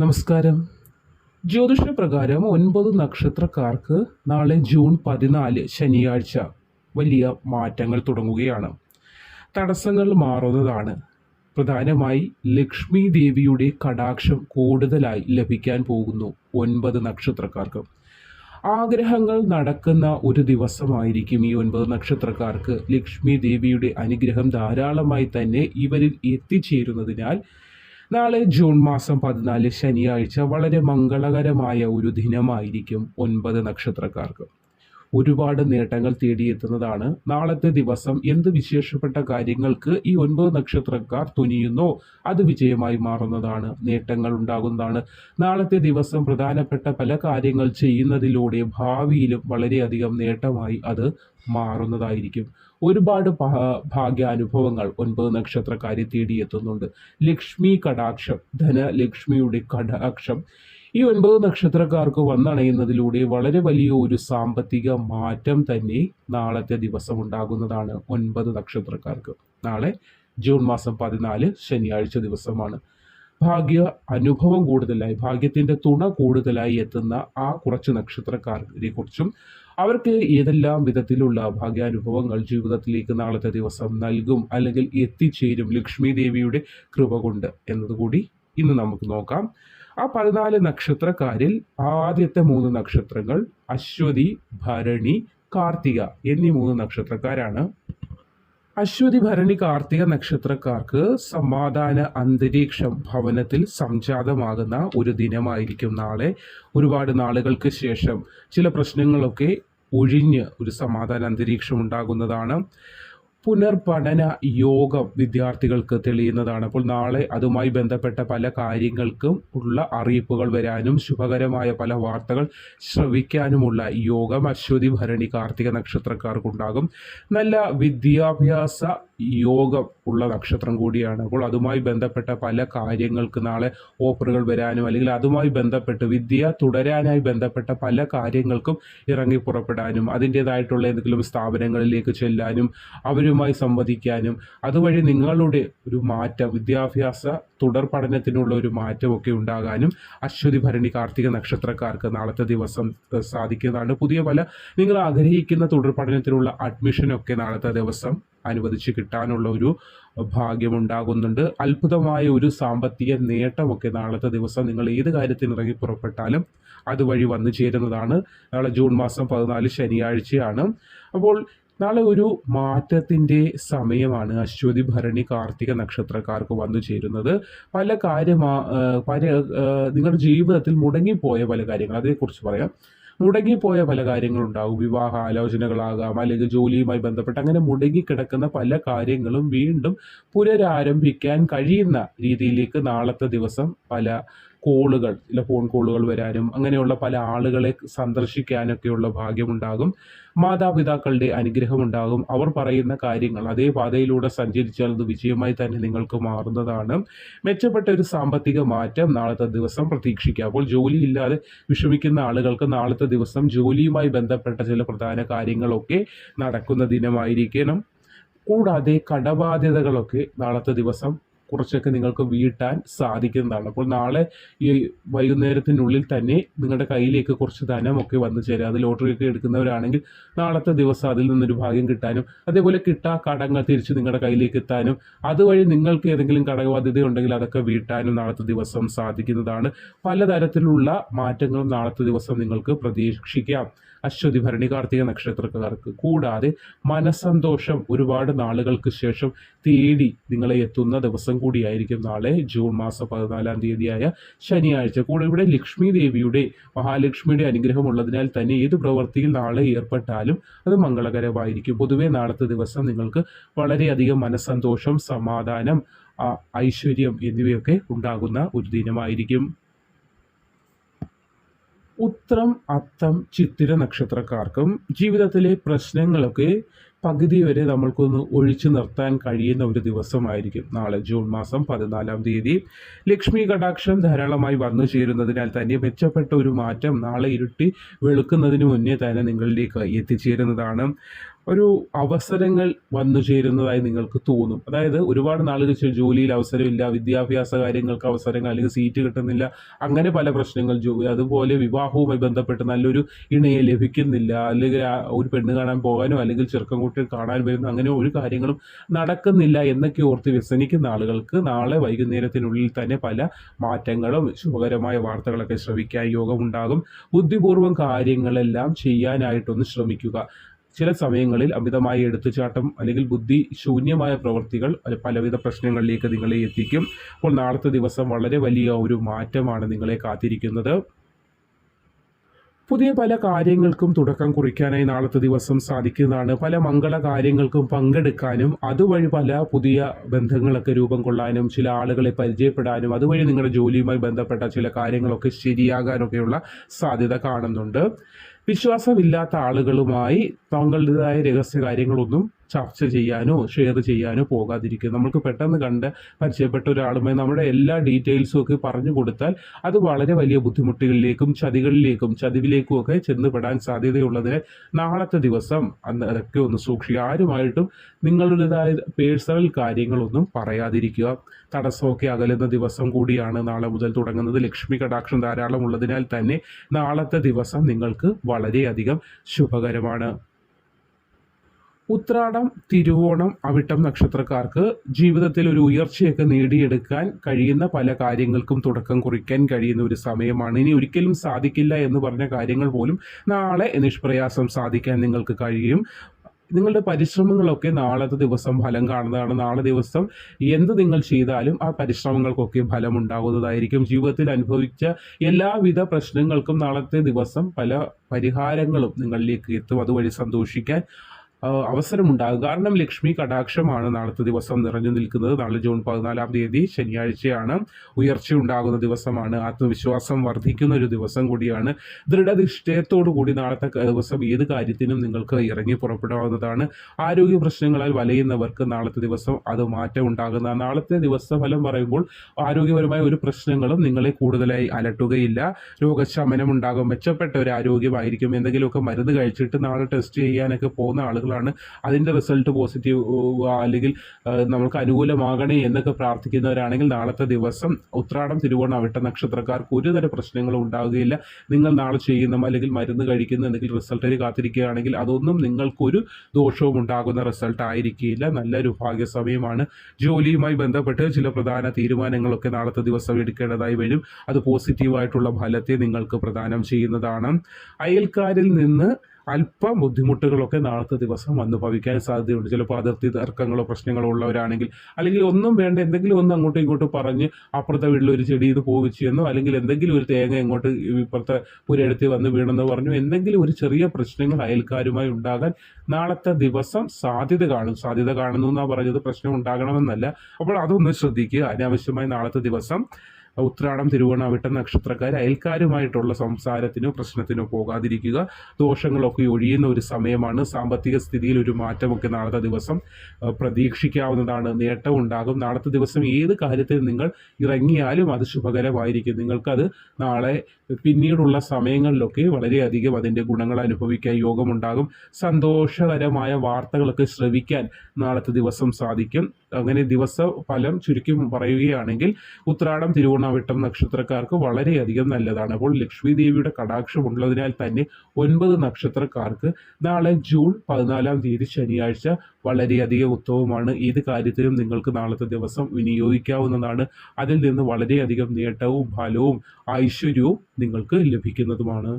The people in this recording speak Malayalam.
നമസ്കാരം. ജ്യോതിഷ പ്രകാരം ഒൻപത് നക്ഷത്രക്കാർക്ക് നാളെ ജൂൺ പതിനാല് ശനിയാഴ്ച വലിയ മാറ്റങ്ങൾ തുടങ്ങുകയാണ്. തടസ്സങ്ങൾ മാറുന്നതാണ്. പ്രധാനമായി ലക്ഷ്മി ദേവിയുടെ കടാക്ഷം കൂടുതലായി ലഭിക്കാൻ പോകുന്നു ഒൻപത് നക്ഷത്രക്കാർക്ക്. ആഗ്രഹങ്ങൾ നടക്കുന്ന ഒരു ദിവസമായിരിക്കും ഈ ഒൻപത് നക്ഷത്രക്കാർക്ക് ലക്ഷ്മി ദേവിയുടെ അനുഗ്രഹം ധാരാളമായി തന്നെ ഇവരിൽ എത്തിച്ചേരുന്നതിനാൽ നാളെ ജൂൺ മാസം പതിനാല് ശനിയാഴ്ച വളരെ മംഗളകരമായ ഒരു ദിനമായിരിക്കും ഒൻപത് നക്ഷത്രക്കാർക്ക്. ഒരുപാട് നേട്ടങ്ങൾ തേടിയെത്തുന്നതാണ്. നാളത്തെ ദിവസം എന്ത് വിശേഷപ്പെട്ട കാര്യങ്ങൾക്ക് ഈ ഒൻപത് നക്ഷത്രക്കാർ തുനിയുന്നോ അത് വിജയമായി മാറുന്നതാണ് നേട്ടങ്ങൾ ഉണ്ടാകുന്നതാണ്. നാളത്തെ ദിവസം പ്രധാനപ്പെട്ട പല കാര്യങ്ങൾ ചെയ്യുന്നതിലൂടെ ഭാവിയിലും വളരെയധികം നേട്ടമായി അത് മാറുന്നതായിരിക്കും. ഒരുപാട് ഭാഗ്യാനുഭവങ്ങൾ ഒൻപത് നക്ഷത്രക്കാരെ തേടിയെത്തുന്നുണ്ട്. ലക്ഷ്മി കടാക്ഷം ധനലക്ഷ്മിയുടെ കടാക്ഷം ഈ ഒൻപത് നക്ഷത്രക്കാർക്ക് വന്നണയുന്നതിലൂടെ വളരെ വലിയ ഒരു സാമ്പത്തിക മാറ്റം തന്നെ നാളത്തെ ദിവസം ഉണ്ടാകുന്നതാണ് ഒൻപത് നക്ഷത്രക്കാർക്ക്. നാളെ ജൂൺ മാസം പതിനാല് ശനിയാഴ്ച ദിവസമാണ്. ഭാഗ്യ അനുഭവം കൂടുതലായി ഭാഗ്യത്തിന്റെ തുണ കൂടുതലായി എത്തുന്ന ആ കുറച്ച് നക്ഷത്രക്കാരെ കുറിച്ചും അവർക്ക് ഏതെല്ലാം വിധത്തിലുള്ള ഭാഗ്യാനുഭവങ്ങൾ ജീവിതത്തിലേക്ക് നാളത്തെ ദിവസം നൽകും അല്ലെങ്കിൽ എത്തിച്ചേരും ലക്ഷ്മി ദേവിയുടെ കൃപ കൊണ്ട് എന്നതുകൂടി ഇന്ന് നമുക്ക് നോക്കാം. ആ പതിനാല് നക്ഷത്രക്കാരിൽ ആദ്യത്തെ മൂന്ന് നക്ഷത്രങ്ങൾ അശ്വതി ഭരണി കാർത്തിക എന്നീ മൂന്ന് നക്ഷത്രക്കാരാണ്. അശ്വതി ഭരണി കാർത്തിക നക്ഷത്രക്കാർക്ക് സമാധാന അന്തരീക്ഷം ഭവനത്തിൽ സംജാതമാകുന്ന ഒരു ദിനമായിരിക്കും നാളെ. ഒരുപാട് നാളുകൾക്ക് ശേഷം ചില പ്രശ്നങ്ങളൊക്കെ ഒഴിഞ്ഞ് ഒരു സമാധാന അന്തരീക്ഷം ഉണ്ടാകുന്നതാണ്. പുനർപഠന യോഗം വിദ്യാർത്ഥികൾക്ക് തെളിയുന്നതാണ്. അപ്പോൾ നാളെ അതുമായി ബന്ധപ്പെട്ട പല കാര്യങ്ങൾക്കും ഉള്ള അറിയിപ്പുകൾ വരാനും ശുഭകരമായ പല വാർത്തകൾ ശ്രവിക്കാനുമുള്ള യോഗം അശ്വതി ഭരണി കാർത്തിക നക്ഷത്രക്കാർക്കുണ്ടാകും. നല്ല വിദ്യാഭ്യാസ യോഗം ഉള്ള നക്ഷത്രം കൂടിയാണ്. അപ്പോൾ അതുമായി ബന്ധപ്പെട്ട പല കാര്യങ്ങൾക്ക് നാളെ ഓഫറുകൾ വരാനും അല്ലെങ്കിൽ അതുമായി ബന്ധപ്പെട്ട് വിദ്യ തുടരാനായി ബന്ധപ്പെട്ട പല കാര്യങ്ങൾക്കും ഇറങ്ങി പുറപ്പെടാനും അതിന്റേതായിട്ടുള്ള ഏതെങ്കിലും സ്ഥാപനങ്ങളിലേക്ക് ചെല്ലാനും അവരുമായി സംവദിക്കാനും അതുവഴി നിങ്ങളുടെ ഒരു മാറ്റം വിദ്യാഭ്യാസ തുടർ പഠനത്തിനുള്ള ഒരു മാറ്റമൊക്കെ ഉണ്ടാകാനും അശ്വതി ഭരണി കാർത്തിക നക്ഷത്രക്കാർക്ക് നാളത്തെ ദിവസം സാധിക്കുന്നതാണ്. പുതിയ പല നിങ്ങൾ ആഗ്രഹിക്കുന്ന തുടർ പഠനത്തിനുള്ള അഡ്മിഷനൊക്കെ നാളത്തെ ദിവസം അനുവദിച്ച് കിട്ടാനുള്ള ഒരു ഭാഗ്യമുണ്ടാകുന്നുണ്ട്. അത്ഭുതമായ ഒരു സാമ്പത്തിക നേട്ടമൊക്കെ നാളത്തെ ദിവസം നിങ്ങൾ ഏത് കാര്യത്തിന് ഇറങ്ങി പുറപ്പെട്ടാലും അതുവഴി വന്നു ചേരുന്നതാണ്. നാളെ ജൂൺ മാസം പതിനാല് ശനിയാഴ്ചയാണ്. അപ്പോൾ നാളെ ഒരു മാറ്റത്തിന്റെ സമയമാണ് അശ്വതി ഭരണി കാർത്തിക നക്ഷത്രക്കാർക്ക് വന്നു ചേരുന്നത്. പല കാര്യമാ പല നിങ്ങളുടെ ജീവിതത്തിൽ മുടങ്ങിപ്പോയ പല കാര്യങ്ങൾ അതേക്കുറിച്ച് പറയാം. മുടങ്ങിപ്പോയ പല കാര്യങ്ങളുണ്ടാകും വിവാഹ ആലോചനകളാകാം അല്ലെങ്കിൽ ജോലിയുമായി ബന്ധപ്പെട്ട് അങ്ങനെ മുടങ്ങിക്കിടക്കുന്ന പല കാര്യങ്ങളും വീണ്ടും പുനരാരംഭിക്കാൻ കഴിയുന്ന രീതിയിലേക്ക് നാളത്തെ ദിവസം പല കോളുകൾ ചില ഫോൺ കോളുകൾ വരാനും അങ്ങനെയുള്ള പല ആളുകളെ സന്ദർശിക്കാനൊക്കെയുള്ള ഭാഗ്യമുണ്ടാകും. മാതാപിതാക്കളുടെ അനുഗ്രഹമുണ്ടാകും. അവർ പറയുന്ന കാര്യങ്ങൾ അതേ പാതയിലൂടെ സഞ്ചരിച്ചാൽ അത് വിജയമായി തന്നെ നിങ്ങൾക്ക് മാറുന്നതാണ്. മെച്ചപ്പെട്ട ഒരു സാമ്പത്തിക മാറ്റം നാളത്തെ ദിവസം പ്രതീക്ഷിക്കുക അപ്പോൾ ജോലിയില്ലാതെ വിഷമിക്കുന്ന ആളുകൾക്ക് നാളത്തെ ദിവസം ജോലിയുമായി ബന്ധപ്പെട്ട ചില പ്രധാന കാര്യങ്ങളൊക്കെ നടക്കുന്ന ദിനമായിരിക്കണം. കൂടാതെ കടബാധ്യതകളൊക്കെ നാളത്തെ ദിവസം കുറച്ചൊക്കെ നിങ്ങൾക്ക് വീട്ടാൻ സാധിക്കുന്നതാണ്. അപ്പോൾ നാളെ ഈ വൈകുന്നേരത്തിനുള്ളിൽ തന്നെ നിങ്ങളുടെ കയ്യിലേക്ക് കുറച്ച് ധനമൊക്കെ വന്നു ചേരും. അത് ലോട്ടറി ഒക്കെ എടുക്കുന്നവരാണെങ്കിൽ നാളത്തെ ദിവസം അതിൽ നിന്നൊരു ഭാഗ്യം കിട്ടാനും അതേപോലെ കിട്ടാ കടങ്ങൾ തിരിച്ച് നിങ്ങളുടെ കയ്യിലേക്ക് എത്താനും അതുവഴി നിങ്ങൾക്ക് ഏതെങ്കിലും കടബാധ്യത ഉണ്ടെങ്കിൽ അതൊക്കെ വീട്ടാനും നാളത്തെ ദിവസം സാധിക്കുന്നതാണ്. പലതരത്തിലുള്ള മാറ്റങ്ങളും നാളത്തെ ദിവസം നിങ്ങൾക്ക് പ്രതീക്ഷിക്കാം. അശ്വതി ഭരണി കാർത്തിക നക്ഷത്രക്കാർക്ക് കൂടാതെ മനസന്തോഷം ഒരുപാട് നാളുകൾക്ക് ശേഷം തേടി നിങ്ങളെ എത്തുന്ന ദിവസം കൂടിയായിരിക്കും നാളെ ജൂൺ മാസം പതിനാലാം തീയതിയായ ശനിയാഴ്ച. കൂടെ ഇവിടെ ലക്ഷ്മി ദേവിയുടെ മഹാലക്ഷ്മിയുടെ അനുഗ്രഹം ഉള്ളതിനാൽ തന്നെ ഏത് പ്രവൃത്തിയിൽ നാളെ ഏർപ്പെട്ടാലും അത് മംഗളകരമായിരിക്കും. പൊതുവെ നാളത്തെ ദിവസം നിങ്ങൾക്ക് വളരെയധികം മനസ്സന്തോഷം സമാധാനം ഐശ്വര്യം എന്നിവയൊക്കെ ഉണ്ടാകുന്ന ഒരു ദിനമായിരിക്കും. ഉത്രം അത്തം ചിത്തിര നക്ഷത്രക്കാർക്കും ജീവിതത്തിലെ പ്രശ്നങ്ങളൊക്കെ പകുതി വരെ നമ്മൾക്കൊന്ന് ഒഴിച്ചു നിർത്താൻ കഴിയുന്ന ഒരു ദിവസമായിരിക്കും. നാളെ ജൂൺ മാസം പതിനാലാം തീയതി ലക്ഷ്മി കടാക്ഷം ധാരാളമായി വന്നു ചേരുന്നതിനാൽ തന്നെ മെച്ചപ്പെട്ട ഒരു മാറ്റം നാളെ ഇരുട്ടി വെളുക്കുന്നതിന് മുന്നേ തന്നെ നിങ്ങളിലേക്ക് എത്തിച്ചേരുന്നതാണ്. ഒരു അവസരങ്ങൾ വന്നു ചേരുന്നതായി നിങ്ങൾക്ക് തോന്നും. അതായത് ഒരുപാട് നാളുകൾ ജോലിയിൽ അവസരമില്ല വിദ്യാഭ്യാസ കാര്യങ്ങൾക്ക് അവസരങ്ങൾ അല്ലെങ്കിൽ സീറ്റ് കിട്ടുന്നില്ല അങ്ങനെ പല പ്രശ്നങ്ങൾ ജോലി അതുപോലെ വിവാഹവുമായി ബന്ധപ്പെട്ട് നല്ലൊരു ഇണയെ ലഭിക്കുന്നില്ല അല്ലെങ്കിൽ ഒരു പെണ്ണ് കാണാൻ പോകാനോ അല്ലെങ്കിൽ ചെറുക്കൻകുട്ടിയെ കാണാൻ വരുന്ന അങ്ങനെ ഒരു കാര്യങ്ങളും നടക്കുന്നില്ല എന്നൊക്കെ ഓർത്ത് വ്യസനിക്കുന്ന ആളുകൾക്ക് നാളെ വൈകുന്നേരത്തിനുള്ളിൽ തന്നെ പല മാറ്റങ്ങളും ശുഭകരമായ വാർത്തകളൊക്കെ ശ്രവിക്കാൻ യോഗമുണ്ടാകും. ബുദ്ധിപൂർവം കാര്യങ്ങളെല്ലാം ചെയ്യാനായിട്ടൊന്ന് ശ്രമിക്കുക. ചില സമയങ്ങളിൽ അമിതമായ എടുത്തുചാട്ടം അല്ലെങ്കിൽ ബുദ്ധി ശൂന്യമായ പ്രവൃത്തികൾ പലവിധ പ്രശ്നങ്ങളിലേക്ക് നിങ്ങളെ എത്തിക്കും. അപ്പോൾ നാളത്തെ ദിവസം വളരെ വലിയ ഒരു മാറ്റമാണ് നിങ്ങളെ കാത്തിരിക്കുന്നത്. പുതിയ പല കാര്യങ്ങൾക്കും തുടക്കം കുറിക്കാനായി നാളത്തെ ദിവസം സാധിക്കുന്നതാണ്. പല മംഗള കാര്യങ്ങൾക്കും പങ്കെടുക്കാനും അതുവഴി പല പുതിയ ബന്ധങ്ങളൊക്കെ രൂപം കൊള്ളാനും ചില ആളുകളെ പരിചയപ്പെടാനും അതുവഴി നിങ്ങളുടെ ജോലിയുമായി ബന്ധപ്പെട്ട ചില കാര്യങ്ങളൊക്കെ ശരിയാകാനൊക്കെയുള്ള സാധ്യത കാണുന്നുണ്ട്. വിശ്വാസമില്ലാത്ത ആളുകളുമായി തങ്ങളുടേതായ രഹസ്യ കാര്യങ്ങളൊന്നും ചർച്ച ചെയ്യാനോ ഷെയർ ചെയ്യാനോ പോകാതിരിക്കുക. നമുക്ക് പെട്ടെന്ന് കണ്ട് പരിചയപ്പെട്ട ഒരാളുമായി നമ്മുടെ എല്ലാ ഡീറ്റെയിൽസും ഒക്കെ പറഞ്ഞു കൊടുത്താൽ അത് വളരെ വലിയ ബുദ്ധിമുട്ടുകളിലേക്കും ചതികളിലേക്കും ചതിവിലേക്കും ഒക്കെ ചെന്നുപെടാൻ സാധ്യതയുള്ളതിന് നാളത്തെ ദിവസം അന്ന് അതൊക്കെ ഒന്ന് സൂക്ഷിക്കുക. ആരുമായിട്ടും നിങ്ങളുടേതായ പേഴ്സണൽ കാര്യങ്ങളൊന്നും പറയാതിരിക്കുക. തടസ്സമൊക്കെ അകലുന്ന ദിവസം കൂടിയാണ് നാളെ മുതൽ തുടങ്ങുന്നത്. ലക്ഷ്മി കടാക്ഷം ധാരാളം ഉള്ളതിനാൽ തന്നെ നാളത്തെ ദിവസം നിങ്ങൾക്ക് വളരെയധികം ശുഭകരമാണ്. ഉത്രാടം തിരുവോണം അവിട്ടം നക്ഷത്രക്കാർക്ക് ജീവിതത്തിൽ ഒരു ഉയർച്ചയൊക്കെ നേടിയെടുക്കാൻ കഴിയുന്ന പല കാര്യങ്ങൾക്കും തുടക്കം കുറിക്കാൻ കഴിയുന്ന ഒരു സമയമാണ്. ഇനി ഒരിക്കലും സാധിക്കില്ല എന്ന് പറഞ്ഞ കാര്യങ്ങൾ പോലും നാളെ നിഷ്പ്രയാസം സാധിക്കാൻ നിങ്ങൾക്ക് കഴിയും. നിങ്ങളുടെ പരിശ്രമങ്ങളൊക്കെ നാളത്തെ ദിവസം ഫലം കാണുന്നതാണ്. നാളെ ദിവസം എന്ത് നിങ്ങൾ ചെയ്താലും ആ പരിശ്രമങ്ങൾക്കൊക്കെ ഫലം ഉണ്ടാകുന്നതായിരിക്കും ജീവിതത്തിൽ അനുഭവിച്ച എല്ലാവിധ പ്രശ്നങ്ങൾക്കും നാളത്തെ ദിവസം പല പരിഹാരങ്ങളും നിങ്ങളിലേക്ക് എത്തും. അതുവഴി സന്തോഷിക്കാൻ അവസരമുണ്ടാകും കാരണം ലക്ഷ്മി കടാക്ഷമാണ് നാളത്തെ ദിവസം നിറഞ്ഞു നിൽക്കുന്നത്. നാളെ ജൂൺ പതിനാലാം തീയതി ശനിയാഴ്ചയാണ് ഉയർച്ച ഉണ്ടാകുന്ന ദിവസമാണ്. ആത്മവിശ്വാസം വർദ്ധിക്കുന്ന ഒരു ദിവസം കൂടിയാണ്. ദൃഢനിശ്ചയത്തോടു കൂടി നാളത്തെ ദിവസം ഏത് കാര്യത്തിനും നിങ്ങൾക്ക് ഇറങ്ങി പുറപ്പെടാവുന്നതാണ്. ആരോഗ്യ പ്രശ്നങ്ങളാൽ വലയുന്നവർക്ക് നാളത്തെ ദിവസം അത് മാറ്റം ഉണ്ടാകുന്ന നാളത്തെ ദിവസ ഫലം പറയുമ്പോൾ ആരോഗ്യപരമായ ഒരു പ്രശ്നങ്ങളും നിങ്ങളെ കൂടുതലായി അലട്ടുകയില്ല. രോഗശമനം ഉണ്ടാകും മെച്ചപ്പെട്ട ഒരു ആരോഗ്യമായിരിക്കും. എന്തെങ്കിലുമൊക്കെ മരുന്ന് കഴിച്ചിട്ട് നാളെ ടെസ്റ്റ് ചെയ്യാനൊക്കെ പോകുന്ന ആളുകളാണ് അതിന്റെ റിസൾട്ട് പോസിറ്റീവ് അല്ലെങ്കിൽ നമുക്ക് അനുകൂലമാകണേ എന്നൊക്കെ പ്രാർത്ഥിക്കുന്നവരാണെങ്കിൽ നാളത്തെ ദിവസം ഉത്രാടം തിരുവോണം അവിട്ട നക്ഷത്രക്കാർക്ക് ഒരു തരം പ്രശ്നങ്ങളും ഉണ്ടാവുകയില്ല. നിങ്ങൾ നാളെ ചെയ്യുന്ന അല്ലെങ്കിൽ മരുന്ന് കഴിക്കുന്ന എന്തെങ്കിലും റിസൾട്ടിന് കാത്തിരിക്കുകയാണെങ്കിൽ അതൊന്നും നിങ്ങൾക്കൊരു ദോഷവും ഉണ്ടാകുന്ന റിസൾട്ട് ആയിരിക്കില്ല നല്ലൊരു ഭാഗ്യ സമയമാണ് ജോലിയുമായി ബന്ധപ്പെട്ട് ചില പ്രധാന തീരുമാനങ്ങളൊക്കെ നാളത്തെ ദിവസം എടുക്കേണ്ടതായി വരും. അത് പോസിറ്റീവായിട്ടുള്ള ഫലത്തെ നിങ്ങൾക്ക് പ്രദാനം ചെയ്യുന്നതാണ്. അയൽക്കാരിൽ നിന്ന് അല്പം ബുദ്ധിമുട്ടുകളൊക്കെ നാളത്തെ ദിവസം വന്നു ഭവിക്കാൻ സാധ്യതയുണ്ട്. ചിലപ്പോൾ അതിർത്തി തർക്കങ്ങളോ പ്രശ്നങ്ങളോ ഉള്ളവരാണെങ്കിൽ അല്ലെങ്കിൽ ഒന്നും വേണ്ട എന്തെങ്കിലും ഒന്ന് അങ്ങോട്ടും ഇങ്ങോട്ടും പറഞ്ഞ് അപ്പുറത്തെ വീട്ടിൽ ഒരു ചെടി ഇത് പോവിച്ചു എന്നോ അല്ലെങ്കിൽ എന്തെങ്കിലും ഒരു തേങ്ങ ഇങ്ങോട്ട് ഇപ്പുറത്തെ പുരയെടുത്ത് വന്ന് വീണെന്നോ പറഞ്ഞു എന്തെങ്കിലും ഒരു ചെറിയ പ്രശ്നങ്ങൾ അയൽക്കാരുമായി ഉണ്ടാകാൻ നാളത്തെ ദിവസം സാധ്യത കാണും. സാധ്യത കാണുന്നു എന്നാണ് പറഞ്ഞത് പ്രശ്നം ഉണ്ടാകണമെന്നല്ല. അപ്പോൾ അതൊന്ന് ശ്രദ്ധിക്കുക. അനാവശ്യമായി നാളത്തെ ദിവസം ഉത്രാടം തിരുവോണാവിട്ട നക്ഷത്രക്കാർ അയൽക്കാരുമായിട്ടുള്ള സംസാരത്തിനോ പ്രശ്നത്തിനോ പോകാതിരിക്കുക. ദോഷങ്ങളൊക്കെ ഒഴിയുന്ന ഒരു സമയമാണ്. സാമ്പത്തിക സ്ഥിതിയിൽ ഒരു മാറ്റമൊക്കെ നാളത്തെ ദിവസം പ്രതീക്ഷിക്കാവുന്നതാണ്. നേട്ടം ഉണ്ടാകും. നാളത്തെ ദിവസം ഏത് കാര്യത്തിൽ നിങ്ങൾ ഇറങ്ങിയാലും അത് ശുഭകരമായിരിക്കും. നിങ്ങൾക്കത് നാളെ പിന്നീടുള്ള സമയങ്ങളിലൊക്കെ വളരെയധികം അതിന്റെ ഗുണങ്ങൾ അനുഭവിക്കാൻ യോഗമുണ്ടാകും. സന്തോഷകരമായ വാർത്തകളൊക്കെ ശ്രവിക്കാൻ നാളത്തെ ദിവസം സാധിക്കും. അങ്ങനെ ദിവസ ഫലം ചുരുക്കി പറയുകയാണെങ്കിൽ ഉത്രാടം തിരുവോണാവിട്ടം നക്ഷത്രക്കാർക്ക് വളരെയധികം നല്ലതാണ്. അപ്പോൾ ലക്ഷ്മി ദേവിയുടെ കടാക്ഷം ഉള്ളതിനാൽ തന്നെ ഒൻപത് നക്ഷത്രക്കാർക്ക് നാളെ ജൂൺ പതിനാലാം തീയതി ശനിയാഴ്ച വളരെയധികം ഉത്തമമാണ് ഏത് കാര്യത്തിലും നിങ്ങൾക്ക് നാളത്തെ ദിവസം വിനിയോഗിക്കാവുന്നതാണ്. അതിൽ നിന്ന് വളരെയധികം നേട്ടവും ഫലവും ഐശ്വര്യവും നിങ്ങൾക്ക് ലഭിക്കുന്നതുമാണ്.